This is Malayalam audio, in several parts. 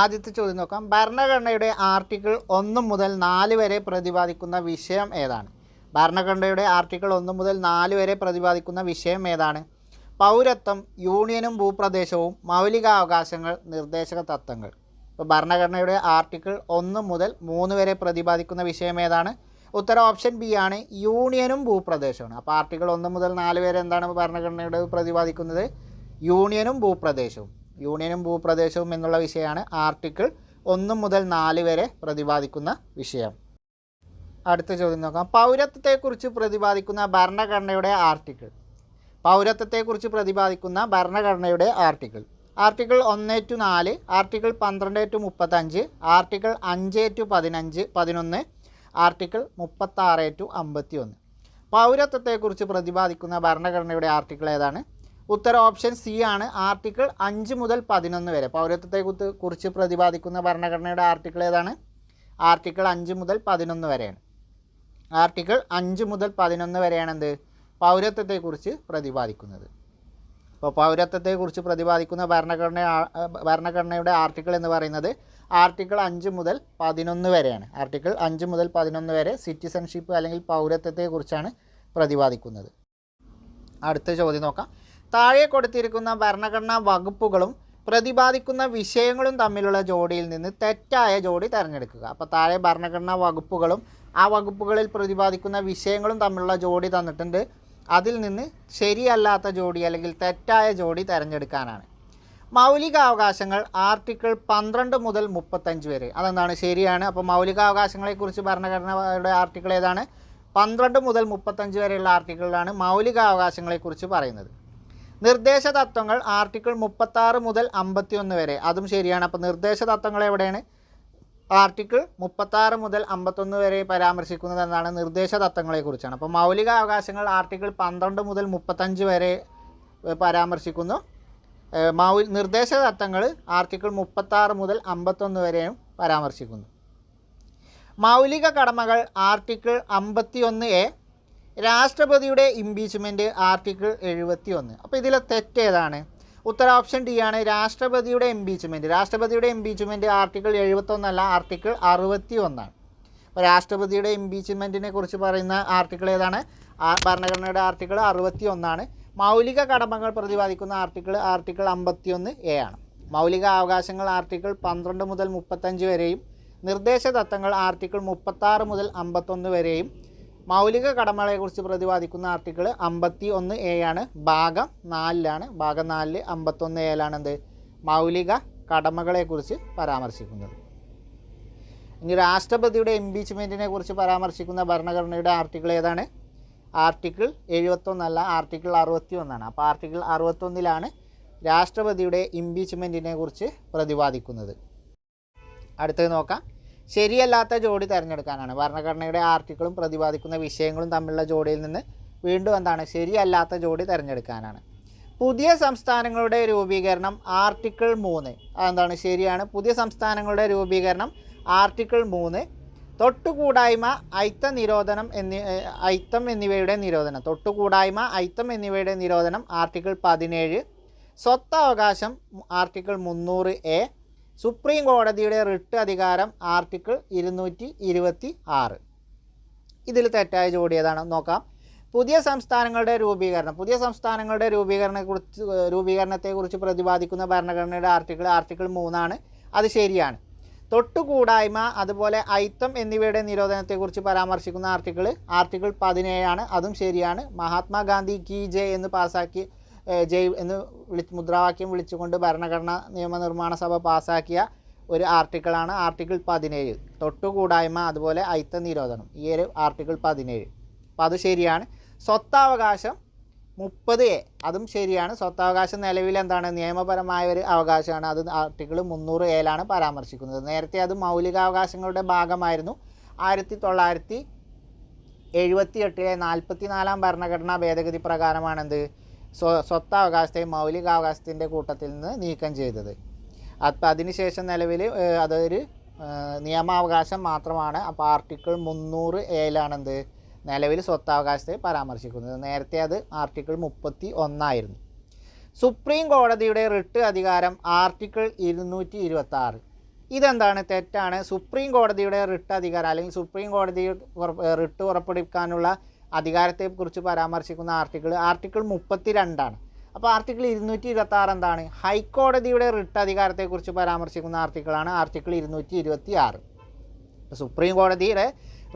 ആദ്യത്തെ ചോദ്യം നോക്കാം. ഭരണഘടനയുടെ ആർട്ടിക്കിൾ ഒന്ന് മുതൽ നാല് വരെ പ്രതിപാദിക്കുന്ന വിഷയം ഏതാണ്? ഭരണഘടനയുടെ ആർട്ടിക്കിൾ ഒന്ന് മുതൽ നാല് വരെ പ്രതിപാദിക്കുന്ന വിഷയം ഏതാണ്? പൗരത്വം യൂണിയനും ഭൂപ്രദേശവും മൗലികാവകാശങ്ങൾ നിർദ്ദേശക തത്വങ്ങൾ. ഇപ്പോൾ ഭരണഘടനയുടെ ആർട്ടിക്കിൾ ഒന്ന് മുതൽ മൂന്ന് വരെ പ്രതിപാദിക്കുന്ന വിഷയം ഏതാണ്? ഉത്തരം ഓപ്ഷൻ ബി ആണ് യൂണിയനും ഭൂപ്രദേശമാണ് അപ്പോൾ ആർട്ടിക്കിൾ ഒന്ന് മുതൽ നാല് വരെ എന്താണ് ഭരണഘടനയുടെ പ്രതിപാദിക്കുന്നത്? യൂണിയനും ഭൂപ്രദേശവും. യൂണിയനും ഭൂപ്രദേശവും എന്നുള്ള വിഷയമാണ് ആർട്ടിക്കിൾ ഒന്ന് മുതൽ നാല് വരെ പ്രതിപാദിക്കുന്ന വിഷയം. അടുത്ത ചോദ്യം നോക്കാം. പൗരത്വത്തെക്കുറിച്ച് പ്രതിപാദിക്കുന്ന ഭരണഘടനയുടെ ആർട്ടിക്കിൾ. പൗരത്വത്തെക്കുറിച്ച് പ്രതിപാദിക്കുന്ന ഭരണഘടനയുടെ ആർട്ടിക്കിൾ. ആർട്ടിക്കിൾ ഒന്ന് ടു നാല് ആർട്ടിക്കിൾ പന്ത്രണ്ട് ടു മുപ്പത്തഞ്ച് ആർട്ടിക്കിൾ അഞ്ച് ടു പതിനഞ്ച് പതിനൊന്ന് ആർട്ടിക്കിൾ മുപ്പത്താറ് ടു അമ്പത്തി ഒന്ന് പൗരത്വത്തെക്കുറിച്ച് പ്രതിപാദിക്കുന്ന ഭരണഘടനയുടെ ആർട്ടിക്കിൾ ഏതാണ്? ഉത്തരം ഓപ്ഷൻ സി ആണ് ആർട്ടിക്കിൾ അഞ്ച് മുതൽ പതിനൊന്ന് വരെ. പൗരത്വത്തെ കുറിച്ച് പ്രതിപാദിക്കുന്ന ഭരണഘടനയുടെ ആർട്ടിക്കിൾ ഏതാണ്? ആർട്ടിക്കിൾ അഞ്ച് മുതൽ പതിനൊന്ന് വരെയാണ്. ആർട്ടിക്കിൾ അഞ്ച് മുതൽ പതിനൊന്ന് വരെയാണ് എന്ത്? പൗരത്വത്തെക്കുറിച്ച് പ്രതിപാദിക്കുന്നത്. അപ്പോൾ പൗരത്വത്തെക്കുറിച്ച് പ്രതിപാദിക്കുന്ന ഭരണഘടന ഭരണഘടനയുടെ ആർട്ടിക്കിൾ എന്ന് പറയുന്നത് ആർട്ടിക്കിൾ അഞ്ച് മുതൽ പതിനൊന്ന് വരെയാണ്. ആർട്ടിക്കിൾ അഞ്ച് മുതൽ പതിനൊന്ന് വരെ സിറ്റിസൺഷിപ്പ് അല്ലെങ്കിൽ പൗരത്വത്തെക്കുറിച്ചാണ് പ്രതിപാദിക്കുന്നത്. അടുത്ത ചോദ്യം നോക്കാം. താഴെ കൊടുത്തിരിക്കുന്ന ഭരണഘടനാ വകുപ്പുകളും പ്രതിപാദിക്കുന്ന വിഷയങ്ങളും തമ്മിലുള്ള ജോഡിയിൽ നിന്ന് തെറ്റായ ജോഡി തിരഞ്ഞെടുക്കുക. അപ്പോൾ താഴെ ഭരണഘടനാ വകുപ്പുകളും ആ വകുപ്പുകളിൽ പ്രതിപാദിക്കുന്ന വിഷയങ്ങളും തമ്മിലുള്ള ജോഡി തന്നിട്ടുണ്ട്. അതിൽ നിന്ന് ശരിയല്ലാത്ത ജോഡി അല്ലെങ്കിൽ തെറ്റായ ജോഡി തിരഞ്ഞെടുക്കാനാണ്. മൗലികാവകാശങ്ങൾ ആർട്ടിക്കിൾ പന്ത്രണ്ട് മുതൽ മുപ്പത്തഞ്ച് വരെ. അതെന്താണ്? ശരിയാണ്. അപ്പോൾ മൗലികാവകാശങ്ങളെക്കുറിച്ച് ഭരണഘടനയുടെ ആർട്ടിക്കിൾ ഏതാണ്? പന്ത്രണ്ട് മുതൽ മുപ്പത്തഞ്ച് വരെയുള്ള ആർട്ടിക്കിളിലാണ് മൗലികാവകാശങ്ങളെക്കുറിച്ച് പറയുന്നത്. നിർദ്ദേശ തത്വങ്ങൾ ആർട്ടിക്കിൾ മുപ്പത്താറ് മുതൽ അമ്പത്തിയൊന്ന് വരെ. അതും ശരിയാണ്. അപ്പോൾ നിർദ്ദേശ തത്വങ്ങൾ എവിടെയാണ്? ആർട്ടിക്കിൾ മുപ്പത്താറ് മുതൽ അമ്പത്തൊന്ന് വരെ പരാമർശിക്കുന്നത് എന്നാണ് നിർദ്ദേശ തത്വങ്ങളെക്കുറിച്ചാണ് അപ്പോൾ മൗലിക അവകാശങ്ങൾ ആർട്ടിക്കിൾ പന്ത്രണ്ട് മുതൽ മുപ്പത്തഞ്ച് വരെ പരാമർശിക്കുന്നു. മൗ നിർദ്ദേശ തത്വങ്ങൾ ആർട്ടിക്കിൾ മുപ്പത്താറ് മുതൽ അമ്പത്തൊന്ന് വരെയും പരാമർശിക്കുന്നു. മൗലിക കടമകൾ ആർട്ടിക്കിൾ അമ്പത്തി ഒന്ന് എ രാഷ്ട്രപതിയുടെ ഇംപീച്ച്മെന്റ് ആർട്ടിക്കിൾ എഴുപത്തി ഒന്ന് അപ്പോൾ ഇതിലെ തെറ്റേതാണ് ഉത്തര ഓപ്ഷൻ ഡി ആണ് രാഷ്ട്രപതിയുടെ ഇംപീച്ച്മെന്റ് രാഷ്ട്രപതിയുടെ ഇംപീച്ച്മെന്റ് ആർട്ടിക്കിൾ എഴുപത്തൊന്നല്ല ആർട്ടിക്കിൾ അറുപത്തി ഒന്നാണ് അപ്പോൾ രാഷ്ട്രപതിയുടെ ഇംപീച്ച്മെന്റിനെ കുറിച്ച് പറയുന്ന ആർട്ടിക്കിൾ ഏതാണ്? ഭരണഘടനയുടെ ആർട്ടിക്കിൾ അറുപത്തി ഒന്നാണ് മൗലിക കടമകൾ പ്രതിപാദിക്കുന്ന ആർട്ടിക്കിൾ ആർട്ടിക്കിൾ അമ്പത്തി ഒന്ന് എ ആണ്. മൗലിക അവകാശങ്ങൾ ആർട്ടിക്കിൾ പന്ത്രണ്ട് മുതൽ മുപ്പത്തഞ്ച് വരെയും നിർദ്ദേശ തത്വങ്ങൾ ആർട്ടിക്കിൾ മുപ്പത്താറ് മുതൽ അമ്പത്തൊന്ന് വരെയും മൗലിക കടമകളെക്കുറിച്ച് പ്രതിപാദിക്കുന്ന ആർട്ടിക്കിൾ അമ്പത്തി ഒന്ന് എ ആണ്. ഭാഗം നാലിലാണ്. ഭാഗം നാലിൽ അമ്പത്തൊന്ന് എയിലാണ് എന്ത്? മൗലിക കടമകളെക്കുറിച്ച് പരാമർശിക്കുന്നത്. ഇനി രാഷ്ട്രപതിയുടെ ഇംപീച്ച്മെന്റിനെ കുറിച്ച് പരാമർശിക്കുന്ന ഭരണഘടനയുടെ ആർട്ടിക്കിൾ ഏതാണ്? ആർട്ടിക്കിൾ എഴുപത്തൊന്നല്ല ആർട്ടിക്കിൾ അറുപത്തി ഒന്നാണ് അപ്പോൾ ആർട്ടിക്കിൾ അറുപത്തൊന്നിലാണ് രാഷ്ട്രപതിയുടെ ഇംപീച്ച്മെന്റിനെ കുറിച്ച് പ്രതിപാദിക്കുന്നത്. അടുത്തത് നോക്കാം. ശരിയല്ലാത്ത ജോഡി തിരഞ്ഞെടുക്കാനാണ്. ഭരണഘടനയുടെ ആർട്ടിക്കിളും പ്രതിപാദിക്കുന്ന വിഷയങ്ങളും തമ്മിലുള്ള ജോഡിയിൽ നിന്ന് വീണ്ടും എന്താണ്? ശരിയല്ലാത്ത ജോഡി തിരഞ്ഞെടുക്കാനാണ്. പുതിയ സംസ്ഥാനങ്ങളുടെ രൂപീകരണം ആർട്ടിക്കിൾ മൂന്ന്. അതെന്താണ്? ശരിയാണ്. പുതിയ സംസ്ഥാനങ്ങളുടെ രൂപീകരണം ആർട്ടിക്കിൾ മൂന്ന്. തൊട്ടുകൂടായ്മ ഐത്ത നിരോധനം എന്നി അയിത്തം എന്നിവയുടെ നിരോധനം. തൊട്ടുകൂടായ്മ ഐത്തം എന്നിവയുടെ നിരോധനം ആർട്ടിക്കിൾ പതിനേഴ്. സ്വത്തവകാശം ആർട്ടിക്കിൾ മുന്നൂറ് എ. സുപ്രീം കോടതിയുടെ റിട്ട് അധികാരം ആർട്ടിക്കിൾ ഇരുന്നൂറ്റി ഇരുപത്തി ആറ്. ഇതിൽ തെറ്റായ ജോടിയതാണ് നോക്കാം. പുതിയ സംസ്ഥാനങ്ങളുടെ രൂപീകരണം. പുതിയ സംസ്ഥാനങ്ങളുടെ രൂപീകരണത്തെക്കുറിച്ച് രൂപീകരണത്തെക്കുറിച്ച് പ്രതിപാദിക്കുന്ന ഭരണഘടനയുടെ ആർട്ടിക്കിൾ ആർട്ടിക്കിൾ മൂന്നാണ്. അത് ശരിയാണ്. തൊട്ടുകൂടായ്മ അതുപോലെ ഐത്തം എന്നിവയുടെ നിരോധനത്തെക്കുറിച്ച് പരാമർശിക്കുന്ന ആർട്ടിക്കിൾ ആർട്ടിക്കിൾ പതിനേഴാണ്. അതും ശരിയാണ്. മഹാത്മാഗാന്ധി കി ജെ എന്ന് പാസാക്കി ജയ് എന്ന് വിളി മുദ്രാവാക്യം വിളിച്ചുകൊണ്ട് ഭരണഘടനാ നിയമനിർമ്മാണ സഭ പാസാക്കിയ ഒരു ആർട്ടിക്കിളാണ് ആർട്ടിക്കിൾ പതിനേഴ്. തൊട്ടുകൂടായ്മ അതുപോലെ ഐത്ത നിരോധനം. ഈ ഒരു ആർട്ടിക്കിൾ പതിനേഴ്. അപ്പോൾ അത് ശരിയാണ്. സ്വത്താവകാശം മുപ്പത് എ. അതും ശരിയാണ്. സ്വത്താവകാശം നിലവിൽ എന്താണ്? നിയമപരമായ ഒരു അവകാശമാണ്. അത് ആർട്ടിക്കിൾ മുന്നൂറ് എയിലാണ് പരാമർശിക്കുന്നത്. നേരത്തെ അത് മൗലികാവകാശങ്ങളുടെ ഭാഗമായിരുന്നു. ആയിരത്തി തൊള്ളായിരത്തി എഴുപത്തി എട്ടിലെ നാൽപ്പത്തി നാലാം ഭരണഘടനാ ഭേദഗതി പ്രകാരമാണെന്ത്? സ്വ സ്വത്താവകാശത്തെ മൗലികാവകാശത്തിന്റെ കൂട്ടത്തിൽ നിന്ന് നീക്കം ചെയ്തത്. അപ്പം അതിനുശേഷം നിലവിൽ അതൊരു നിയമാവകാശം മാത്രമാണ്. അപ്പോൾ ആർട്ടിക്കിൾ മുന്നൂറ് എയിലാണെന്ത്? നിലവിൽ സ്വത്താവകാശത്തെ പരാമർശിക്കുന്നത്. നേരത്തെ അത് ആർട്ടിക്കിൾ മുപ്പത്തി ഒന്നായിരുന്നു സുപ്രീം കോടതിയുടെ റിട്ട് അധികാരം ആർട്ടിക്കിൾ ഇരുന്നൂറ്റി ഇരുപത്തി ആറ് ഇതെന്താണ്? തെറ്റാണ്. സുപ്രീം കോടതിയുടെ റിട്ട് അധികാരം അല്ലെങ്കിൽ സുപ്രീം കോടതി റിട്ട് പുറപ്പെടുവിക്കാനുള്ള അധികാരത്തെക്കുറിച്ച് പരാമർശിക്കുന്ന ആർട്ടിക്കിൾ ആർട്ടിക്കിൾ മുപ്പത്തി രണ്ടാണ് അപ്പോൾ ആർട്ടിക്കിൾ ഇരുന്നൂറ്റി ഇരുപത്തി ആറ് എന്താണ്? ഹൈക്കോടതിയുടെ റിട്ട് അധികാരത്തെക്കുറിച്ച് പരാമർശിക്കുന്ന ആർട്ടിക്കിളാണ് ആർട്ടിക്കിൾ ഇരുന്നൂറ്റി ഇരുപത്തി ആറ് സുപ്രീം കോടതിയുടെ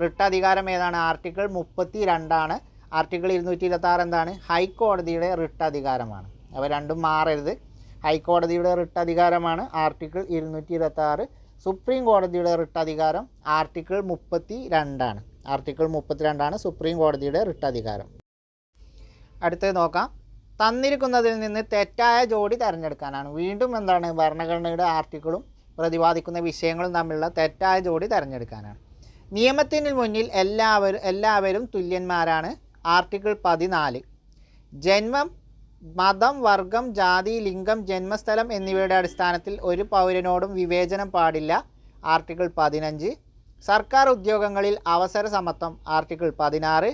റിട്ട് അധികാരം ഏതാണ്? ആർട്ടിക്കിൾ മുപ്പത്തി രണ്ടാണ് ആർട്ടിക്കിൾ ഇരുന്നൂറ്റി ഇരുപത്തി ആറ് എന്താണ്? ഹൈക്കോടതിയുടെ റിട്ട് അധികാരമാണ്. അപ്പോൾ രണ്ടും മാറരുത്. ഹൈക്കോടതിയുടെ റിട്ട് അധികാരമാണ് ആർട്ടിക്കിൾ ഇരുന്നൂറ്റി ഇരുപത്തി ആറ് സുപ്രീം കോടതിയുടെ റിട്ട് അധികാരം ആർട്ടിക്കിൾ മുപ്പത്തി രണ്ടാണ് ആർട്ടിക്കിൾ മുപ്പത്തി രണ്ടാണ് സുപ്രീം കോടതിയുടെ റിട്ട് അധികാരം അടുത്തത് നോക്കാം. തന്നിരിക്കുന്നതിൽ നിന്ന് തെറ്റായ ജോഡി തിരഞ്ഞെടുക്കാനാണ്. വീണ്ടും എന്താണ് ഭരണഘടനയുടെ ആർട്ടിക്കിളും പ്രതിപാദിക്കുന്ന വിഷയങ്ങളും തമ്മിലുള്ള തെറ്റായ ജോഡി തിരഞ്ഞെടുക്കാനാണ്. നിയമത്തിന് മുന്നിൽ എല്ലാവരും എല്ലാവരും തുല്യന്മാരാണ്. ആർട്ടിക്കിൾ പതിനാല്. ജന്മം മതം വർഗം ജാതി ലിംഗം ജന്മസ്ഥലം എന്നിവയുടെ അടിസ്ഥാനത്തിൽ ഒരു പൗരനോടും വിവേചനം പാടില്ല. ആർട്ടിക്കിൾ പതിനഞ്ച്. സർക്കാർ ഉദ്യോഗങ്ങളിൽ അവസര സമത്വം ആർട്ടിക്കിൾ പതിനാറ്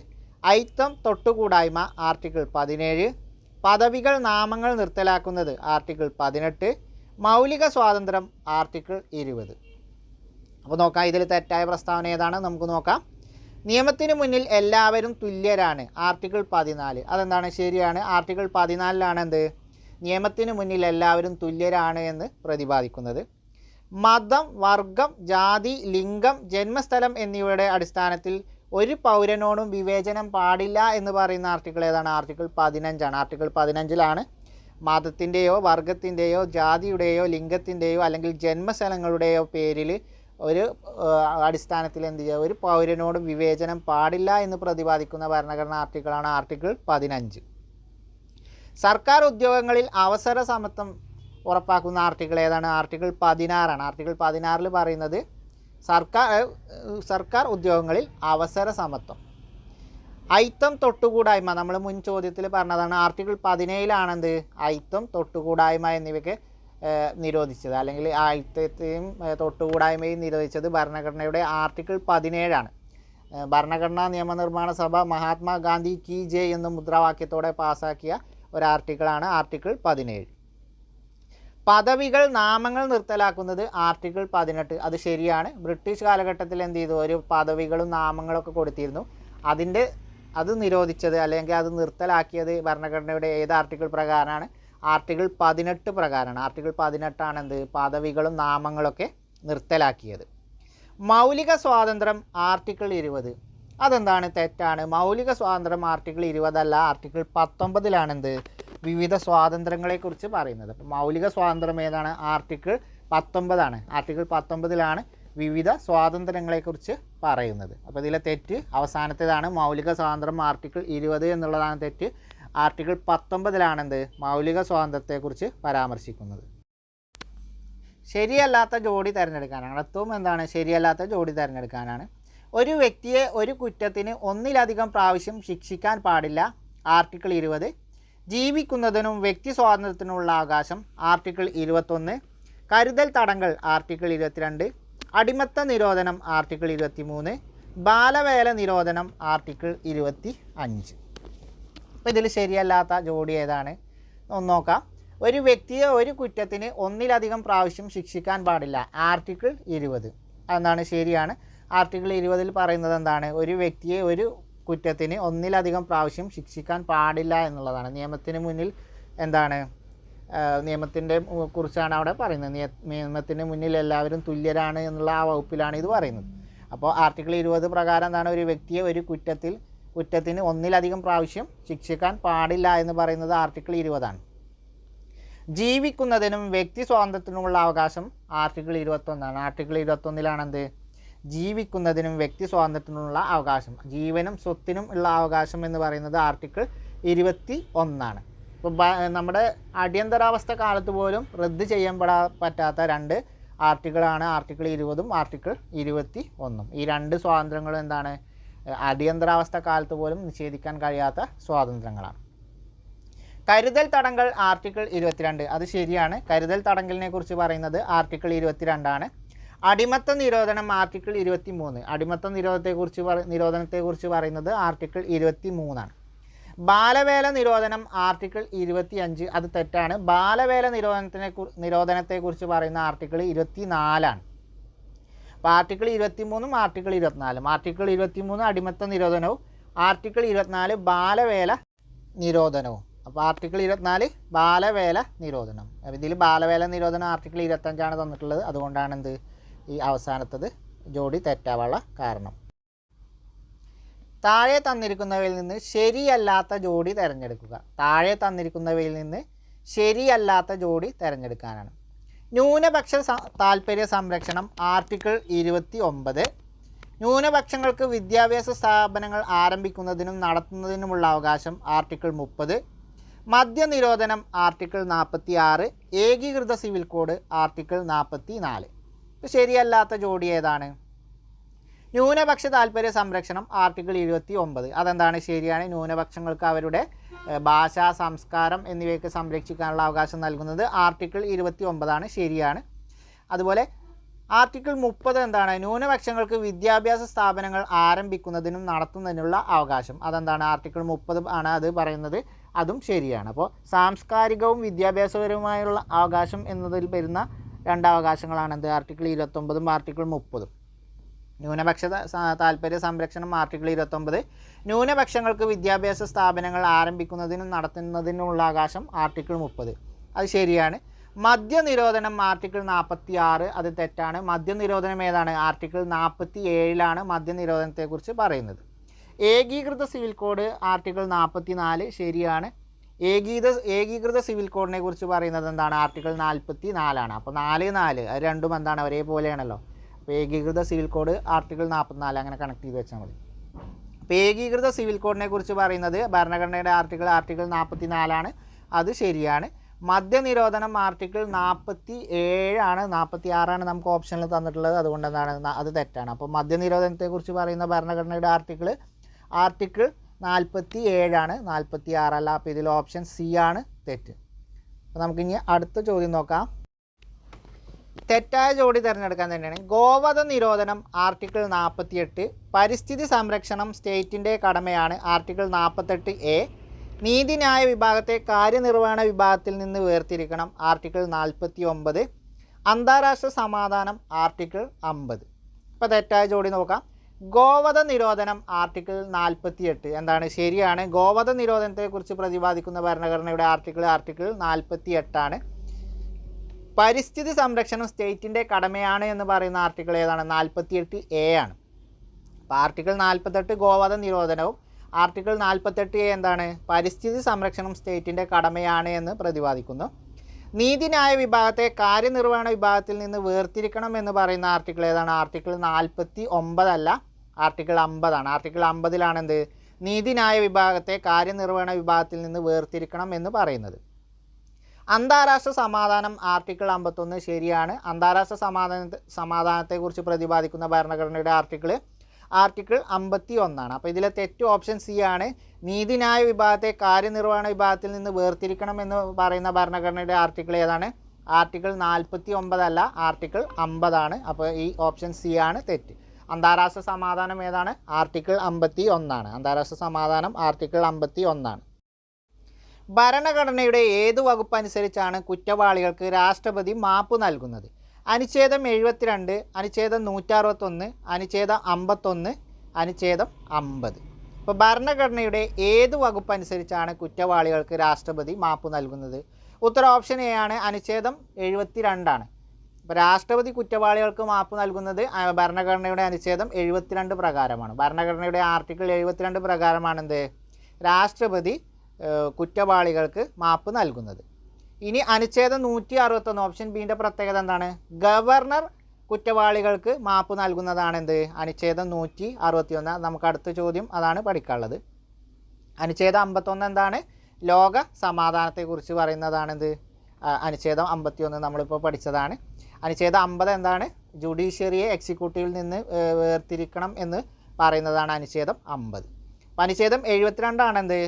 ഐത്തം തൊട്ടുകൂടായ്മ ആർട്ടിക്കിൾ പതിനേഴ് പദവികൾ നാമങ്ങൾ നിർത്തലാക്കുന്നത് ആർട്ടിക്കിൾ പതിനെട്ട് മൗലിക സ്വാതന്ത്ര്യം ആർട്ടിക്കിൾ ഇരുപത്. അപ്പോൾ നോക്കാം ഇതിൽ തെറ്റായ പ്രസ്താവന ഏതാണ്? നമുക്ക് നോക്കാം. നിയമത്തിന് മുന്നിൽ എല്ലാവരും തുല്യരാണ് ആർട്ടിക്കിൾ പതിനാല്. അതെന്താണ്? ശരിയാണ്. ആർട്ടിക്കിൾ പതിനാലിലാണ് എന്ത്? നിയമത്തിന് മുന്നിൽ എല്ലാവരും തുല്യരാണ് എന്ന് പ്രതിപാദിക്കുന്നത്. മതം വർഗം ജാതി ലിംഗം ജന്മസ്ഥലം എന്നിവയുടെ അടിസ്ഥാനത്തിൽ ഒരു പൗരനോടും വിവേചനം പാടില്ല എന്ന് പറയുന്ന ആർട്ടിക്കിൾ ഏതാണ്? ആർട്ടിക്കിൾ പതിനഞ്ചാണ്. ആർട്ടിക്കിൾ പതിനഞ്ചിലാണ് മതത്തിന്റെയോ വർഗത്തിന്റെയോ ജാതിയുടെയോ ലിംഗത്തിന്റെയോ അല്ലെങ്കിൽ ജന്മസ്ഥലങ്ങളുടെയോ പേരിൽ ഒരു അടിസ്ഥാനത്തിൽ എന്ത് ചെയ്യുക? ഒരു പൗരനോടും വിവേചനം പാടില്ല എന്ന് പ്രതിപാദിക്കുന്ന ഭരണഘടനാ ആർട്ടിക്കിളാണ് ആർട്ടിക്കിൾ പതിനഞ്ച്. സർക്കാർ ഉദ്യോഗങ്ങളിൽ അവസര സമത്വം ഉറപ്പാക്കുന്ന ആർട്ടിക്കിൾ ഏതാണ്? ആർട്ടിക്കിൾ പതിനാറാണ്. ആർട്ടിക്കിൾ പതിനാറിൽ പറയുന്നത് സർക്കാർ സർക്കാർ ഉദ്യോഗങ്ങളിൽ അവസര സമത്വം. ഐത്തം തൊട്ടുകൂടായ്മ. നമ്മൾ മുൻ ചോദ്യത്തിൽ പറഞ്ഞതാണ് ആർട്ടിക്കിൾ പതിനേഴിലാണെന്ത്? ഐത്തം തൊട്ടുകൂടായ്മ എന്നിവയ്ക്ക് നിരോധിച്ചത്. അല്ലെങ്കിൽ ഐത്തത്തെയും ഏഹ്, തൊട്ടുകൂടായ്മയും നിരോധിച്ചത് ഭരണഘടനയുടെ ആർട്ടിക്കിൾ പതിനേഴാണ്. ഭരണഘടനാ നിയമനിർമ്മാണ സഭ മഹാത്മാഗാന്ധി കി ജെ എന്ന മുദ്രാവാക്യത്തോടെ പാസാക്കിയ ഒരു ആർട്ടിക്കിളാണ് ആർട്ടിക്കിൾ പതിനേഴ്. പദവികൾ നാമങ്ങൾ നിർത്തലാക്കുന്നത് ആർട്ടിക്കിൾ പതിനെട്ട്. അത് ശരിയാണ്. ബ്രിട്ടീഷ് കാലഘട്ടത്തിൽ എന്ത് ചെയ്തു? ഒരു പദവികളും നാമങ്ങളൊക്കെ കൊടുത്തിരുന്നു. അതിന്റെ അത് നിരോധിച്ചത് അല്ലെങ്കിൽ അത് നിർത്തലാക്കിയത് ഭരണഘടനയുടെ ഏത് ആർട്ടിക്കിൾ പ്രകാരമാണ്? ആർട്ടിക്കിൾ പതിനെട്ട് പ്രകാരമാണ്. ആർട്ടിക്കിൾ പതിനെട്ടാണ് എന്ത്? പദവികളും നാമങ്ങളൊക്കെ നിർത്തലാക്കിയത്. മൗലിക സ്വാതന്ത്ര്യം ആർട്ടിക്കിൾ ഇരുപത്. അതെന്താണ് തെറ്റാണ്? മൗലിക സ്വാതന്ത്ര്യം ആർട്ടിക്കിൾ ഇരുപതല്ല ആർട്ടിക്കിൾ പത്തൊമ്പതിലാണ് എന്ത്? വിവിധ സ്വാതന്ത്ര്യങ്ങളെക്കുറിച്ച് പറയുന്നത്. അപ്പം മൗലിക സ്വാതന്ത്ര്യം ഏതാണ്? ആർട്ടിക്കിൾ പത്തൊമ്പതാണ്. ആർട്ടിക്കിൾ പത്തൊമ്പതിലാണ് വിവിധ സ്വാതന്ത്ര്യങ്ങളെക്കുറിച്ച് പറയുന്നത്. അപ്പോൾ ഇതിലെ തെറ്റ് അവസാനത്തേതാണ്. മൗലിക സ്വാതന്ത്ര്യം ആർട്ടിക്കിൾ ഇരുപത് എന്നുള്ളതാണ് തെറ്റ്. ആർട്ടിക്കിൾ പത്തൊമ്പതിലാണെന്ത്? മൗലിക സ്വാതന്ത്ര്യത്തെക്കുറിച്ച് പരാമർശിക്കുന്നത്. ശരിയല്ലാത്ത ജോഡി തിരഞ്ഞെടുക്കാനാണ്. അടുത്തവും എന്താണ്? ശരിയല്ലാത്ത ജോഡി തിരഞ്ഞെടുക്കാനാണ്. ഒരു വ്യക്തിയെ ഒരു കുറ്റത്തിന് ഒന്നിലധികം പ്രാവശ്യം ശിക്ഷിക്കാൻ പാടില്ല. ആർട്ടിക്കിൾ ഇരുപത് ജീവിക്കുന്നതിനും വ്യക്തി സ്വാതന്ത്ര്യത്തിനുമുള്ള അവകാശം ആർട്ടിക്കിൾ ഇരുപത്തൊന്ന്. കരുതൽ തടങ്കൽ ആർട്ടിക്കിൾ ഇരുപത്തിരണ്ട്. അടിമത്ത നിരോധനം ആർട്ടിക്കിൾ ഇരുപത്തി മൂന്ന് ബാലവേല നിരോധനം ആർട്ടിക്കിൾ ഇരുപത്തി അഞ്ച് അപ്പോൾ ഇതിൽ ശരിയല്ലാത്ത ജോഡി ഏതാണ്? ഒന്ന് നോക്കാം. ഒരു വ്യക്തിയെ ഒരു കുറ്റത്തിന് ഒന്നിലധികം പ്രാവശ്യം ശിക്ഷിക്കാൻ പാടില്ല. ആർട്ടിക്കിൾ ഇരുപത്. അതെന്താണ്? ശരിയാണ്. ആർട്ടിക്കിൾ ഇരുപതിൽ പറയുന്നത് എന്താണ്? ഒരു വ്യക്തിയെ ഒരു കുറ്റത്തിന് ഒന്നിലധികം പ്രാവശ്യം ശിക്ഷിക്കാൻ പാടില്ല എന്നുള്ളതാണ്. നിയമത്തിന് മുന്നിൽ എന്താണ്? നിയമത്തിന്റെ കുറിച്ചാണ് അവിടെ പറയുന്നത്. നിയ- നിയമത്തിന് മുന്നിൽ എല്ലാവരും തുല്യരാണ് എന്നുള്ള ആ വകുപ്പിലാണ് ഇത് പറയുന്നത്. അപ്പോൾ ആർട്ടിക്കിൾ ഇരുപത് പ്രകാരം എന്താണ്? ഒരു വ്യക്തിയെ ഒരു കുറ്റത്തിൽ കുറ്റത്തിന് ഒന്നിലധികം പ്രാവശ്യം ശിക്ഷിക്കാൻ പാടില്ല എന്ന് പറയുന്നത് ആർട്ടിക്കിൾ ഇരുപതാണ്. ജീവിക്കുന്നതിനും വ്യക്തി സ്വാതന്ത്ര്യത്തിനുമുള്ള അവകാശം ആർട്ടിക്കിൾ ഇരുപത്തൊന്നാണ്. ആർട്ടിക്കിൾ ഇരുപത്തൊന്നിലാണ് എന്ത് ജീവിക്കുന്നതിനും വ്യക്തി സ്വാതന്ത്ര്യത്തിനുള്ള അവകാശം ജീവനും സ്വത്തിനും ഉള്ള അവകാശം എന്ന് പറയുന്നത് ആർട്ടിക്കിൾ ഇരുപത്തി ഒന്നാണ് ഇപ്പോൾ നമ്മുടെ അടിയന്തരാവസ്ഥ കാലത്ത് പോലും റദ്ദ് ചെയ്യപ്പെടാ പറ്റാത്ത രണ്ട് ആർട്ടിക്കിളാണ് ആർട്ടിക്കിൾ ഇരുപതും ആർട്ടിക്കിൾ ഇരുപത്തി ഒന്നും ഈ രണ്ട് സ്വാതന്ത്ര്യങ്ങളും എന്താണ്? അടിയന്തരാവസ്ഥ കാലത്ത് പോലും നിഷേധിക്കാൻ കഴിയാത്ത സ്വാതന്ത്ര്യങ്ങളാണ്. കരുതൽ തടങ്കൽ ആർട്ടിക്കിൾ ഇരുപത്തിരണ്ട്. അത് ശരിയാണ്. കരുതൽ തടങ്കലിനെ കുറിച്ച് പറയുന്നത് ആർട്ടിക്കിൾ ഇരുപത്തിരണ്ടാണ്. അടിമത്ത നിരോധനം ആർട്ടിക്കിൾ ഇരുപത്തി മൂന്ന് അടിമത്ത നിരോധത്തെക്കുറിച്ച് പറ നിരോധനത്തെക്കുറിച്ച് പറയുന്നത് ആർട്ടിക്കിൾ ഇരുപത്തി മൂന്നാണ് ബാലവേല നിരോധനം ആർട്ടിക്കിൾ ഇരുപത്തി അഞ്ച് അത് തെറ്റാണ്. ബാലവേല നിരോധനത്തിനെ നിരോധനത്തെക്കുറിച്ച് പറയുന്ന ആർട്ടിക്കിൾ ഇരുപത്തി നാലാണ് അപ്പോൾ ആർട്ടിക്കിൾ ഇരുപത്തി മൂന്നും ആർട്ടിക്കിൾ ഇരുപത്തിനാലും. ആർട്ടിക്കിൾ ഇരുപത്തി മൂന്ന് അടിമത്ത നിരോധനവും ആർട്ടിക്കിൾ ഇരുപത്തിനാല് ബാലവേല നിരോധനവും. അപ്പോൾ ആർട്ടിക്കിൾ ഇരുപത്തിനാല് ബാലവേല നിരോധനം. ഇതിൽ ബാലവേല നിരോധനം ആർട്ടിക്കിൾ ഇരുപത്തഞ്ചാണ് തന്നിട്ടുള്ളത്. അതുകൊണ്ടാണ് എന്ത് ഈ അവസാനത്തത് ജോഡി തെറ്റാവാനുള്ള കാരണം. താഴെ തന്നിരിക്കുന്നവയിൽ നിന്ന് ശരിയല്ലാത്ത ജോഡി തിരഞ്ഞെടുക്കുക. താഴെ തന്നിരിക്കുന്നവയിൽ നിന്ന് ശരിയല്ലാത്ത ജോഡി തിരഞ്ഞെടുക്കാനാണ്. ന്യൂനപക്ഷ താൽപ്പര്യ സംരക്ഷണം ആർട്ടിക്കിൾ ഇരുപത്തി ഒമ്പത് ന്യൂനപക്ഷങ്ങൾക്ക് വിദ്യാഭ്യാസ സ്ഥാപനങ്ങൾ ആരംഭിക്കുന്നതിനും നടത്തുന്നതിനുമുള്ള അവകാശം ആർട്ടിക്കിൾ മുപ്പത്. മദ്യനിരോധനം ആർട്ടിക്കിൾ നാൽപ്പത്തി ആറ് ഏകീകൃത സിവിൽ കോഡ് ആർട്ടിക്കിൾ നാൽപ്പത്തി നാല് ശരിയല്ലാത്ത ജോഡി ഏതാണ്? ന്യൂനപക്ഷ താല്പര്യ സംരക്ഷണം ആർട്ടിക്കിൾ എഴുപത്തി ഒമ്പത് അതെന്താണ്? ശരിയാണ്. ന്യൂനപക്ഷങ്ങൾക്ക് അവരുടെ ഭാഷ സംസ്കാരം എന്നിവയൊക്കെ സംരക്ഷിക്കാനുള്ള അവകാശം നൽകുന്നത് ആർട്ടിക്കിൾ ഇരുപത്തി ഒമ്പതാണ് ശരിയാണ്. അതുപോലെ ആർട്ടിക്കിൾ മുപ്പത് എന്താണ്? ന്യൂനപക്ഷങ്ങൾക്ക് വിദ്യാഭ്യാസ സ്ഥാപനങ്ങൾ ആരംഭിക്കുന്നതിനും നടത്തുന്നതിനുള്ള അവകാശം. അതെന്താണ്? ആർട്ടിക്കിൾ മുപ്പത് ആണ് അത് പറയുന്നത്. അതും ശരിയാണ്. അപ്പോൾ സാംസ്കാരികവും വിദ്യാഭ്യാസപരവുമായുള്ള അവകാശം എന്നതിൽ വരുന്ന രണ്ട് അവകാശങ്ങളാണ് എന്ത് ആർട്ടിക്കിൾ ഇരുപത്തൊമ്പതും ആർട്ടിക്കിൾ മുപ്പതും. ന്യൂനപക്ഷ താല്പര്യ സംരക്ഷണം ആർട്ടിക്കിൾ ഇരുപത്തൊമ്പത്. ന്യൂനപക്ഷങ്ങൾക്ക് വിദ്യാഭ്യാസ സ്ഥാപനങ്ങൾ ആരംഭിക്കുന്നതിനും നടത്തുന്നതിനുമുള്ള അവകാശം ആർട്ടിക്കിൾ മുപ്പത്. അത് ശരിയാണ്. മദ്യനിരോധനം ആർട്ടിക്കിൾ നാൽപ്പത്തി ആറ് അത് തെറ്റാണ്. മദ്യനിരോധനം ഏതാണ്? ആർട്ടിക്കിൾ നാൽപ്പത്തി ഏഴിലാണ് മദ്യനിരോധനത്തെക്കുറിച്ച് പറയുന്നത്. ഏകീകൃത സിവിൽ കോഡ് ആർട്ടിക്കിൾ നാൽപ്പത്തി നാല് ശരിയാണ്. ഏകീകൃത ഏകീകൃത സിവിൽ കോഡിനെ കുറിച്ച് പറയുന്നത് എന്താണ്? ആർട്ടിക്കിൾ നാൽപ്പത്തി നാലാണ് അപ്പോൾ നാല് നാല് അത് രണ്ടും എന്താണ്? ഒരേപോലെയാണല്ലോ അപ്പോൾ ഏകീകൃത സിവിൽ കോഡ് ആർട്ടിക്കിൾ നാൽപ്പത്തിനാല് അങ്ങനെ കണക്ട് ചെയ്ത് വെച്ചാൽ മതി. അപ്പോൾ ഏകീകൃത സിവിൽ കോഡിനെ കുറിച്ച് പറയുന്നത് ഭരണഘടനയുടെ ആർട്ടിക്കിൾ ആർട്ടിക്കിൾ നാൽപ്പത്തി നാലാണ് അത് ശരിയാണ്. മദ്യനിരോധനം ആർട്ടിക്കിൾ നാൽപ്പത്തി ഏഴാണ് നാൽപ്പത്തി ആറാണ് നമുക്ക് ഓപ്ഷനിൽ തന്നിട്ടുള്ളത്. അതുകൊണ്ട് എന്താണ്? അത് തെറ്റാണ്. അപ്പോൾ മദ്യനിരോധനത്തെക്കുറിച്ച് പറയുന്ന ഭരണഘടനയുടെ ആർട്ടിക്കിൾ ആർട്ടിക്കിൾ നാൽപ്പത്തി ഏഴാണ് നാൽപ്പത്തി ആറല്ല അപ്പോൾ ഇതിൽ ഓപ്ഷൻ സി ആണ്. തെറ്റ്. അപ്പോൾ നമുക്കിനി അടുത്ത ചോദ്യം നോക്കാം. തെറ്റായ ജോഡി തിരഞ്ഞെടുക്കാൻ തന്നെയാണ്. ഗോവധ നിരോധനം ആർട്ടിക്കിൾ നാൽപ്പത്തിയെട്ട് പരിസ്ഥിതി സംരക്ഷണം സ്റ്റേറ്റിന്റെ കടമയാണ് ആർട്ടിക്കിൾ നാൽപ്പത്തെട്ട് എ. നീതിന്യായ വിഭാഗത്തെ കാര്യനിർവഹണ വിഭാഗത്തിൽ നിന്ന് വേർതിരിക്കണം ആർട്ടിക്കിൾ നാൽപ്പത്തി ഒമ്പത് അന്താരാഷ്ട്ര സമാധാനം ആർട്ടിക്കിൾ അമ്പത്. ഇപ്പോൾ തെറ്റായ ജോഡി നോക്കാം. ഗോവധ നിരോധനം ആർട്ടിക്കിൾ നാൽപ്പത്തിയെട്ട്. എന്താണ്? ശരിയാണ്. ഗോവധ നിരോധനത്തെക്കുറിച്ച് പ്രതിപാദിക്കുന്ന ഭരണഘടനയുടെ ആർട്ടിക്കിൾ ആർട്ടിക്കിൾ നാൽപ്പത്തി എട്ടാണ് പരിസ്ഥിതി സംരക്ഷണം സ്റ്റേറ്റിന്റെ കടമയാണ് എന്ന് പറയുന്ന ആർട്ടിക്കിൾ ഏതാണ്? നാൽപ്പത്തിയെട്ട് എ ആണ്. അപ്പോൾ ആർട്ടിക്കിൾ നാൽപ്പത്തെട്ട് ഗോവധ നിരോധനവും ആർട്ടിക്കിൾ നാൽപ്പത്തെട്ട് എ എന്താണ്? പരിസ്ഥിതി സംരക്ഷണം സ്റ്റേറ്റിന്റെ കടമയാണ് എന്ന് പ്രതിപാദിക്കുന്നു. നീതിന്യായ വിഭാഗത്തെ കാര്യനിർവഹണ വിഭാഗത്തിൽ നിന്ന് വേർതിരിക്കണം എന്ന് പറയുന്ന ആർട്ടിക്കിൾ ഏതാണ്? ആർട്ടിക്കിൾ നാൽപ്പത്തി ഒമ്പതല്ല. ആർട്ടിക്കിൾ അമ്പതാണ്. ആർട്ടിക്കിൾ അമ്പതിലാണ് എന്ത് നീതിന്യായ വിഭാഗത്തെ കാര്യനിർവഹണ വിഭാഗത്തിൽ നിന്ന് വേർതിരിക്കണം എന്ന് പറയുന്നത്. അന്താരാഷ്ട്ര സമാധാനം ആർട്ടിക്കിൾ അമ്പത്തൊന്ന് ശരിയാണ്. അന്താരാഷ്ട്ര സമാധാന സമാധാനത്തെക്കുറിച്ച് പ്രതിപാദിക്കുന്ന ഭരണഘടനയുടെ ആർട്ടിക്കിൾ ആർട്ടിക്കിൾ അമ്പത്തി ഒന്നാണ് അപ്പോൾ ഇതിലെ തെറ്റ് ഓപ്ഷൻ സി ആണ്. നീതിന്യായ വിഭാഗത്തെ കാര്യനിർവഹണ വിഭാഗത്തിൽ നിന്ന് വേർതിരിക്കണം എന്ന് പറയുന്ന ഭരണഘടനയുടെ ആർട്ടിക്കിൾ ഏതാണ്? ആർട്ടിക്കിൾ നാൽപ്പത്തി ഒമ്പതല്ല ആർട്ടിക്കിൾ അമ്പതാണ്. അപ്പോൾ ഈ ഓപ്ഷൻ സി ആണ് തെറ്റ്. അന്താരാഷ്ട്ര സമാധാനം ഏതാണ്? ആർട്ടിക്കിൾ അമ്പത്തി ഒന്നാണ് അന്താരാഷ്ട്ര സമാധാനം ആർട്ടിക്കിൾ അമ്പത്തി ഒന്നാണ് ഭരണഘടനയുടെ ഏത് വകുപ്പ് അനുസരിച്ചാണ് കുറ്റവാളികൾക്ക് രാഷ്ട്രപതി മാപ്പ് നൽകുന്നത്? അനുച്ഛേദം എഴുപത്തിരണ്ട് അനുച്ഛേദം നൂറ്ററുപത്തൊന്ന് അനുച്ഛേദം അമ്പത്തൊന്ന് അനുച്ഛേദം അമ്പത്. ഇപ്പോൾ ഭരണഘടനയുടെ ഏത് വകുപ്പ് അനുസരിച്ചാണ് കുറ്റവാളികൾക്ക് രാഷ്ട്രപതി മാപ്പ് നൽകുന്നത്? ഉത്തര ഓപ്ഷൻ എ ആണ് അനുച്ഛേദം എഴുപത്തി രണ്ടാണ് രാഷ്ട്രപതി കുറ്റവാളികൾക്ക് മാപ്പ് നൽകുന്നത് ഭരണഘടനയുടെ അനുച്ഛേദം എഴുപത്തിരണ്ട് പ്രകാരമാണ്. ഭരണഘടനയുടെ ആർട്ടിക്കിൾ എഴുപത്തിരണ്ട് പ്രകാരമാണെന്ത്? രാഷ്ട്രപതി കുറ്റവാളികൾക്ക് മാപ്പ് നൽകുന്നത്. ഇനി അനുച്ഛേദം നൂറ്റി അറുപത്തൊന്ന് ഓപ്ഷൻ ബിന്റെ പ്രത്യേകത എന്താണ്? ഗവർണർ കുറ്റവാളികൾക്ക് മാപ്പ് നൽകുന്നതാണ് എന്ത് അനുച്ഛേദം നൂറ്റി അറുപത്തി ഒന്ന് നമുക്ക് അടുത്ത ചോദ്യം അതാണ് പഠിക്കാനുള്ളത്. അനുച്ഛേദം അമ്പത്തൊന്ന് എന്താണ്? ലോക സമാധാനത്തെക്കുറിച്ച് പറയുന്നതാണെന്ത്? അനുച്ഛേദം അമ്പത്തി ഒന്ന് നമ്മളിപ്പോൾ പഠിച്ചതാണ്. അനുച്ഛേദം അമ്പത് എന്താണ്? ജുഡീഷ്യറിയെ എക്സിക്യൂട്ടീവിൽ നിന്ന് വേർതിരിക്കണം എന്ന് പറയുന്നതാണ് അനുച്ഛേദം അമ്പത്. അപ്പോൾ അനുച്ഛേദം എഴുപത്തിരണ്ടാണ് എന്ത്?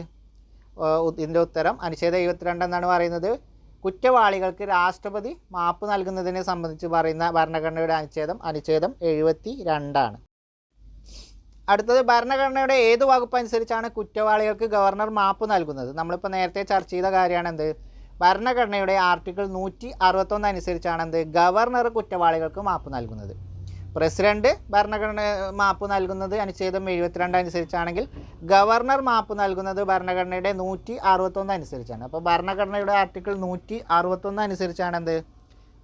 ഇതിന്റെ ഉത്തരം. അനുച്ഛേദം എഴുപത്തിരണ്ട് എന്നാണ് പറയുന്നത്. കുറ്റവാളികൾക്ക് രാഷ്ട്രപതി മാപ്പ് നൽകുന്നതിനെ സംബന്ധിച്ച് പറയുന്ന ഭരണഘടനയുടെ അനുച്ഛേദം അനുച്ഛേദം എഴുപത്തി രണ്ടാണ് അടുത്തത് ഭരണഘടനയുടെ ഏത് വകുപ്പ് അനുസരിച്ചാണ് കുറ്റവാളികൾക്ക് ഗവർണർ മാപ്പ് നൽകുന്നത്? നമ്മളിപ്പോൾ നേരത്തെ ചർച്ച ചെയ്ത കാര്യമാണ് എന്ത്? ഭരണഘടനയുടെ ആർട്ടിക്കിൾ നൂറ്റി അറുപത്തൊന്ന് അനുസരിച്ചാണ് എന്ത് ഗവർണർ കുറ്റവാളികൾക്ക് മാപ്പ് നൽകുന്നത്. പ്രസിഡന്റ് ഭരണഘടന മാപ്പ് നൽകുന്നത് അനുച്ഛേദം എഴുപത്തിരണ്ട് അനുസരിച്ചാണെങ്കിൽ ഗവർണർ മാപ്പ് നൽകുന്നത് ഭരണഘടനയുടെ നൂറ്റി അറുപത്തൊന്ന് അനുസരിച്ചാണ്. അപ്പോൾ ഭരണഘടനയുടെ ആർട്ടിക്കിൾ നൂറ്റി അറുപത്തൊന്ന് അനുസരിച്ചാണ് എന്ത്?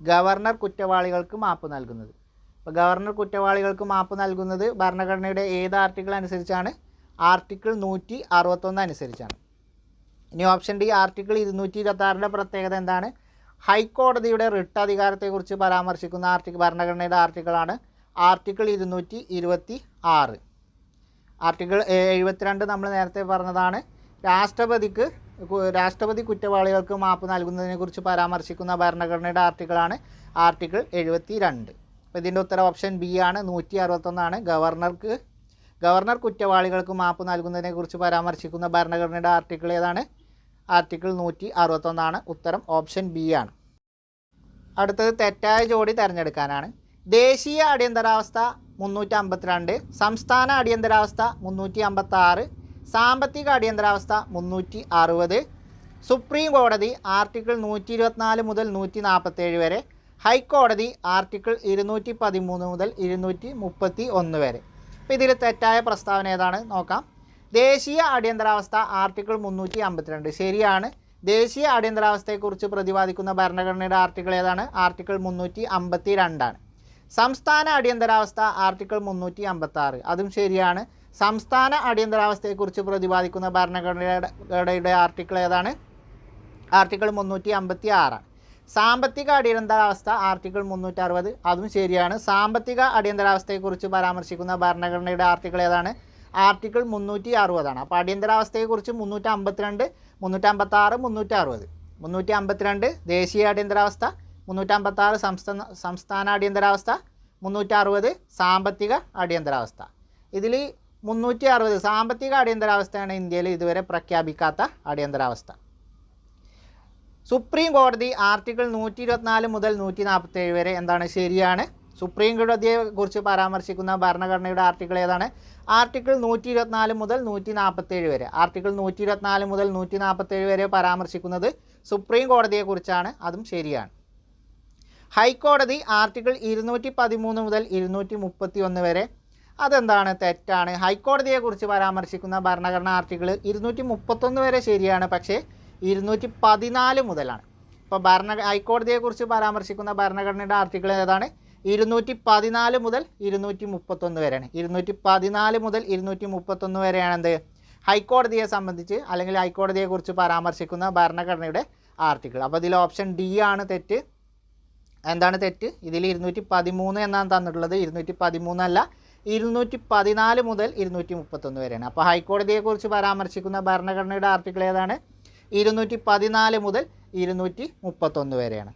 ഗവർണർ കുറ്റവാളികൾക്ക് മാപ്പ് നൽകുന്നത്. അപ്പോൾ ഗവർണർ കുറ്റവാളികൾക്ക് മാപ്പ് നൽകുന്നത് ഭരണഘടനയുടെ ഏത് ആർട്ടിക്കിൾ അനുസരിച്ചാണ്? ആർട്ടിക്കിൾ നൂറ്റി അറുപത്തൊന്ന് അനുസരിച്ചാണ്. ഇനി ഓപ്ഷൻ ഡി ആർട്ടിക്കിൾ ഇരുന്നൂറ്റി ഇരുപത്തി ആറിന്റെ പ്രത്യേകത എന്താണ്? ഹൈക്കോടതിയുടെ റിട്ട് അധികാരത്തെക്കുറിച്ച് പരാമർശിക്കുന്ന ആർട്ടിക്കിൾ ഭരണഘടനയുടെ ആർട്ടിക്കിളാണ് ആർട്ടിക്കിൾ ഇരുന്നൂറ്റി ഇരുപത്തി ആറ് ആർട്ടിക്കിൾ എഴുപത്തിരണ്ട് നമ്മൾ നേരത്തെ പറഞ്ഞതാണ്. രാഷ്ട്രപതിക്ക് രാഷ്ട്രപതി കുറ്റവാളികൾക്ക് മാപ്പ് നൽകുന്നതിനെക്കുറിച്ച് പരാമർശിക്കുന്ന ഭരണഘടനയുടെ ആർട്ടിക്കിളാണ് ആർട്ടിക്കിൾ എഴുപത്തി രണ്ട് അപ്പോൾ ഇതിന്റെ ഉത്തരം ഓപ്ഷൻ ബി ആണ് നൂറ്റി അറുപത്തൊന്നാണ് ഗവർണർക്ക് ഗവർണർ കുറ്റവാളികൾക്ക് മാപ്പ് നൽകുന്നതിനെക്കുറിച്ച് പരാമർശിക്കുന്ന ഭരണഘടനയുടെ ആർട്ടിക്കിൾ ഏതാണ്? ആർട്ടിക്കിൾ നൂറ്റി അറുപത്തൊന്നാണ് ഉത്തരം ഓപ്ഷൻ ബി ആണ്. അടുത്തത് തെറ്റായ ജോഡി തിരഞ്ഞെടുക്കാനാണ്. ദേശീയ അടിയന്തരാവസ്ഥ മുന്നൂറ്റി അമ്പത്തിരണ്ട് സംസ്ഥാന അടിയന്തരാവസ്ഥ മുന്നൂറ്റി അമ്പത്തി ആറ് സാമ്പത്തിക അടിയന്തരാവസ്ഥ മുന്നൂറ്റി അറുപത് സുപ്രീം കോടതി ആർട്ടിക്കിൾ നൂറ്റി ഇരുപത്തിനാല് മുതൽ നൂറ്റി നാൽപ്പത്തേഴ് വരെ ഹൈക്കോടതി ആർട്ടിക്കിൾ ഇരുന്നൂറ്റി പതിമൂന്ന് മുതൽ ഇരുന്നൂറ്റി മുപ്പത്തി ഒന്ന് വരെ. അപ്പോൾ ഇതിൽ തെറ്റായ പ്രസ്താവന ഏതാണ്? നോക്കാം. ദേശീയ അടിയന്തരാവസ്ഥ ആർട്ടിക്കിൾ മുന്നൂറ്റി അമ്പത്തിരണ്ട് ശരിയാണ്. ദേശീയ അടിയന്തരാവസ്ഥയെക്കുറിച്ച് പ്രതിപാദിക്കുന്ന ഭരണഘടനയുടെ ആർട്ടിക്കിൾ ഏതാണ്? ആർട്ടിക്കിൾ മുന്നൂറ്റി അമ്പത്തി രണ്ടാണ് സംസ്ഥാന അടിയന്തരാവസ്ഥ ആർട്ടിക്കിൾ മുന്നൂറ്റി അമ്പത്തി ആറ് അതും ശരിയാണ്. സംസ്ഥാന അടിയന്തരാവസ്ഥയെക്കുറിച്ച് പ്രതിപാദിക്കുന്ന ഭരണഘടനയുടെ ആർട്ടിക്കിൾ ഏതാണ്? ആർട്ടിക്കിൾ മുന്നൂറ്റി അമ്പത്തി ആറാണ് സാമ്പത്തിക അടിയന്തരാവസ്ഥ ആർട്ടിക്കിൾ മുന്നൂറ്റി അറുപത് അതും ശരിയാണ്. സാമ്പത്തിക അടിയന്തരാവസ്ഥയെക്കുറിച്ച് പരാമർശിക്കുന്ന ഭരണഘടനയുടെ ആർട്ടിക്കിൾ ഏതാണ്? ആർട്ടിക്കിൾ മുന്നൂറ്റി അറുപതാണ് അപ്പോൾ അടിയന്തരാവസ്ഥയെക്കുറിച്ച് മുന്നൂറ്റി അമ്പത്തിരണ്ട് മുന്നൂറ്റി അമ്പത്തി ആറ് മുന്നൂറ്റി അറുപത് മുന്നൂറ്റി അമ്പത്തിരണ്ട് ദേശീയ അടിയന്തരാവസ്ഥ മുന്നൂറ്റി ആറ് സംസ്ഥാന സംസ്ഥാന അടിയന്തരാവസ്ഥ മുന്നൂറ്റി അറുപത് സാമ്പത്തിക അടിയന്തരാവസ്ഥ. ഇതിൽ മുന്നൂറ്റി അറുപത് സാമ്പത്തിക അടിയന്തരാവസ്ഥയാണ് ഇന്ത്യയിൽ ഇതുവരെ പ്രഖ്യാപിക്കാത്ത അടിയന്തരാവസ്ഥ. സുപ്രീം കോടതി ആർട്ടിക്കിൾ നൂറ്റി ഇരുപത്തിനാല് മുതൽ നൂറ്റി നാൽപ്പത്തേഴ് വരെ എന്താണ് ശരിയാണ്? സുപ്രീം കോടതിയെ കുറിച്ച് പരാമർശിക്കുന്ന ഭരണഘടനയുടെ ആർട്ടിക്കിൾ ഏതാണ്? ആർട്ടിക്കിൾ നൂറ്റി ഇരുപത്തിനാല് മുതൽ നൂറ്റി നാൽപ്പത്തേഴ് വരെ. ആർട്ടിക്കിൾ നൂറ്റി ഇരുപത്തിനാല് മുതൽ നൂറ്റി നാൽപ്പത്തേഴ് വരെ പരാമർശിക്കുന്നത് സുപ്രീം കോടതിയെക്കുറിച്ചാണ് അതും ശരിയാണ്. ഹൈക്കോടതി ആർട്ടിക്കിൾ ഇരുന്നൂറ്റി പതിമൂന്ന് മുതൽ ഇരുന്നൂറ്റി മുപ്പത്തി ഒന്ന് വരെ. അതെന്താണ്? തെറ്റാണ്. ഹൈക്കോടതിയെക്കുറിച്ച് പരാമർശിക്കുന്ന ഭരണഘടനാ ആർട്ടിക്കിൾ ഇരുന്നൂറ്റി മുപ്പത്തൊന്ന് വരെ ശരിയാണ്. പക്ഷേ ഇരുന്നൂറ്റി പതിനാല് മുതലാണ്. ഇപ്പോൾ ഭരണ ഹൈക്കോടതിയെക്കുറിച്ച് പരാമർശിക്കുന്ന ഭരണഘടനയുടെ ആർട്ടിക്കിൾ ഏതാണ്? ഇരുന്നൂറ്റി പതിനാല് മുതൽ ഇരുന്നൂറ്റി മുപ്പത്തൊന്ന് വരെയാണ്. ഇരുന്നൂറ്റി പതിനാല് മുതൽ ഇരുന്നൂറ്റി മുപ്പത്തൊന്ന് വരെയാണ് എന്ത്? ഹൈക്കോടതിയെ സംബന്ധിച്ച് അല്ലെങ്കിൽ ഹൈക്കോടതിയെക്കുറിച്ച് പരാമർശിക്കുന്ന ഭരണഘടനയുടെ ആർട്ടിക്കിൾ. അപ്പോൾ ഇതിൽ ഓപ്ഷൻ ഡി ആണ് തെറ്റ്. എന്താണ് തെറ്റ്? ഇതിൽ ഇരുന്നൂറ്റി പതിമൂന്ന് എന്നാണ് തന്നിട്ടുള്ളത്. ഇരുന്നൂറ്റി പതിമൂന്നല്ല ഇരുന്നൂറ്റി പതിനാല് മുതൽ ഇരുന്നൂറ്റി മുപ്പത്തൊന്ന് വരെയാണ് അപ്പോൾ ഹൈക്കോടതിയെക്കുറിച്ച് പരാമർശിക്കുന്ന ഭരണഘടനയുടെ ആർട്ടിക്കിൾ ഏതാണ്? ഇരുന്നൂറ്റി പതിനാല് മുതൽ ഇരുന്നൂറ്റി മുപ്പത്തൊന്ന് വരെയാണ്.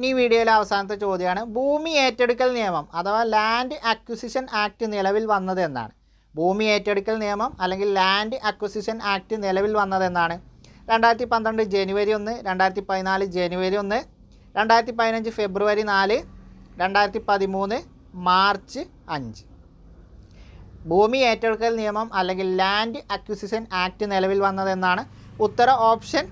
ഇനി വീഡിയോയിലെ അവസാനത്തെ ചോദ്യമാണ്. ഭൂമി ഏറ്റെടുക്കൽ നിയമം അഥവാ ലാൻഡ് അക്വിസിഷൻ ആക്ട് നിലവിൽ വന്നത് എന്നാണ്. ഭൂമി ഏറ്റെടുക്കൽ നിയമം അല്ലെങ്കിൽ ലാൻഡ് അക്വിസിഷൻ ആക്ട് നിലവിൽ വന്നത് എന്നാണ്. രണ്ടായിരത്തി പന്ത്രണ്ട് ജനുവരി ഒന്ന് രണ്ടായിരത്തി പതിനാല് ജനുവരി ഒന്ന് രണ്ടായിരത്തി പതിനഞ്ച് ഫെബ്രുവരി നാല് രണ്ടായിരത്തി പതിമൂന്ന് മാർച്ച് അഞ്ച്. ഭൂമി ഏറ്റെടുക്കൽ നിയമം അല്ലെങ്കിൽ ലാൻഡ് അക്വിസിഷൻ ആക്ട് നിലവിൽ വന്നതെന്നാണ് ഉത്തര ഓപ്ഷൻ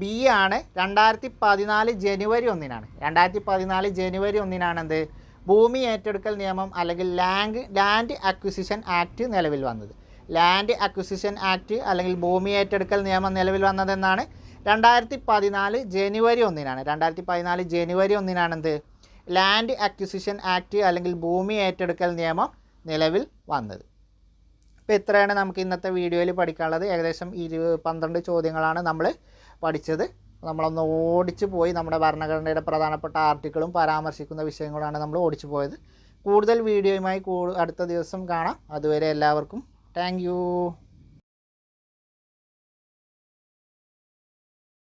ബി ആണ് രണ്ടായിരത്തി പതിനാല് ജനുവരി ഒന്നിനാണ്. രണ്ടായിരത്തി പതിനാല് ജനുവരി ഒന്നിനാണെന്ത് ഭൂമി ഏറ്റെടുക്കൽ നിയമം അല്ലെങ്കിൽ ലാൻഡ് ലാൻഡ് അക്വിസിഷൻ ആക്ട് നിലവിൽ വന്നത്. ലാൻഡ് അക്വിസിഷൻ ആക്ട് അല്ലെങ്കിൽ ഭൂമി ഏറ്റെടുക്കൽ നിയമം നിലവിൽ വന്നതെന്നാണ് രണ്ടായിരത്തി പതിനാല് ജനുവരി ഒന്നിനാണ്. രണ്ടായിരത്തി പതിനാല് ജനുവരി ഒന്നിനാണെന്ത് ലാൻഡ് അക്വിസിഷൻ ആക്ട് അല്ലെങ്കിൽ ഭൂമി ഏറ്റെടുക്കൽ നിയമം നിലവിൽ വന്നത്. അപ്പോൾ ഇത്രയാണ് നമുക്ക് ഇന്നത്തെ വീഡിയോയിൽ പഠിക്കാനുള്ളത്. ഏകദേശം ഇരു പന്ത്രണ്ട് ചോദ്യങ്ങളാണ് നമ്മൾ പഠിച്ചത്. നമ്മളൊന്ന് ഓടിച്ചു പോയി നമ്മുടെ ഭരണഘടനയുടെ പ്രധാനപ്പെട്ട ആർട്ടിക്കിളും പരാമർശിക്കുന്ന വിഷയങ്ങളാണ് നമ്മൾ ഓടിച്ചു പോയത്. കൂടുതൽ വീഡിയോയുമായി അടുത്ത ദിവസം കാണാം. അതുവരെ എല്ലാവർക്കും താങ്ക്